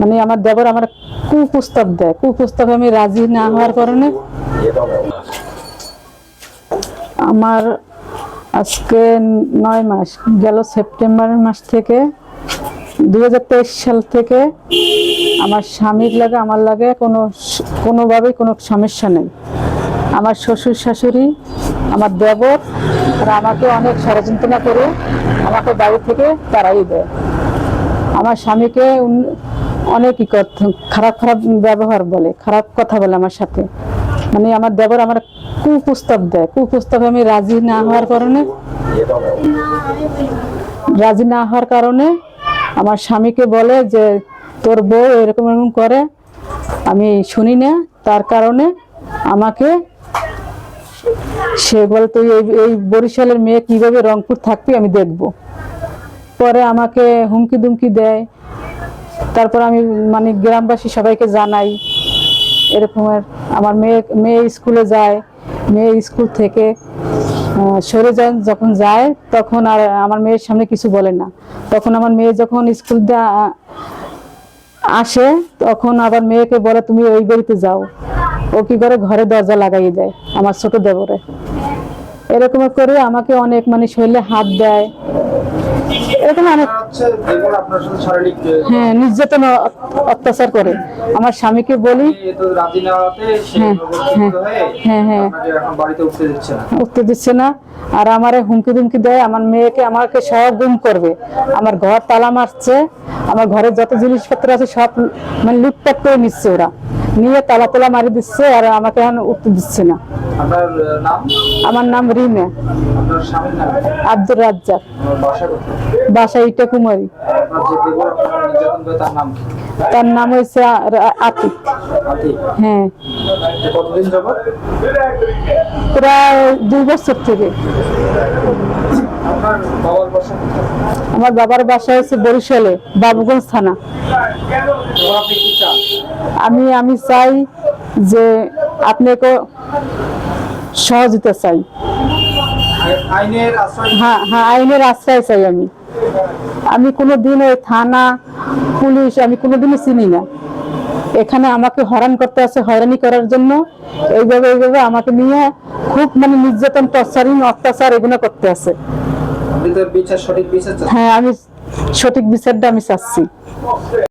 মানে আমার দেবর আমার কুপ্রস্তাব দেয়। কুপ্রস্তাবে আমি রাজি না হওয়ার কারণে আমার আজকে নয় মাস, গেল সেপ্টেম্বর মাস থেকে দু হাজার তেইশ সাল থেকে আমার স্বামীর লাগে, আমার লাগে কোনো কোনোভাবেই কোনো সমস্যা নেই। আমার শ্বশুর শাশুড়ি, আমার দেবর, আর আমাকে অনেক ষড়যন্ত্রণা করে আমাকে বাড়ি থেকে তাড়াই দেয়। আমার স্বামীকে অনেক খারাপ খারাপ ব্যবহার বলে, খারাপ কথা বলে আমার সাথে। মানে আমার দেবর আমার কুপ্রস্তাব দেয়। কুপ্রস্তাবে আমি রাজি না হওয়ার কারণে রাজি না হওয়ার কারণে আমার স্বামীকে বলে যে, তোর বউ এরকম এরকম করে, আমি শুনি না। তার কারণে আমাকে সে বলে, তুই এই বরিশালের মেয়ে কীভাবে রংপুর থাকবি আমি দেখব। পরে আমাকে হুমকি দুমকি দেয়। তারপর আমি মানে গ্রামবাসী সবাইকে জানাই এরকমের আমার মেয়ে মেয়ে স্কুলে যায়, মেয়ে স্কুল থেকে সরে যান, যখন যায়, তখন আর আমার মেয়ের সামনে কিছু বলে না। তখন আমার মেয়ে যখন স্কুল আসে, তখন আবার মেয়েকে বলে, তুমি ওই বাড়িতে যাও। ও কি করে ঘরে দরজা লাগাই দেয়, আমার ছোট দেবরে। এরকম করে আমাকে অনেক মানে শরীরে হাত দেয় এরকম অনেক হ্যাঁ নির্যাতন অত্যাচার করে। আমার স্বামীকে বলি হ্যাঁ, হ্যাঁ, হ্যাঁ। আপনাকে উঠতে দিচ্ছে না। আর আমার হুমকি দুমকি দেয় আমার মেয়েকে আমাকে সব গুম করবে। আমার ঘর তালা মারছে। আমার ঘরের যত জিনিসপত্র আছে সব মানে লুটপাট করে নিচ্ছে ওরা। নিয়ে তালা তালা মারি দিচ্ছে আর আমাকে এখন উঠতে দিচ্ছে না। আমার নাম রিমে। আব্দুর রাজ্জাক। বাসা ইটা কুমারী তার নাম হয়েছে আতিক। হ্যাঁ। প্রায় দুই বছর থেকে আপনার বাবার বাসা কোথায় আমার বাবার বাসা হচ্ছে বরিশালে, বাবুগঞ্জ থানা। আমি আমি চাই যে আপনাকে সহযোগিতা চাই। হ্যাঁ হ্যাঁ আইনের আশ্রয় চাই আমি। আমি কোনোদিন ওই থানা, পুলিশ, আমি কোনোদিনই চিনি না। এখানে আমাকে হয়রান করতে আছে, হয়রানি করার জন্য। এইভাবে এইভাবে আমাকে নিয়ে খুব মানে নির্যাতন, টর্চারিং, অত্যাচার এগুলো করতে তো বিচার সঠিক বিচার হ্যাঁ আমি সঠিক বিচারটা আমি চাচ্ছি।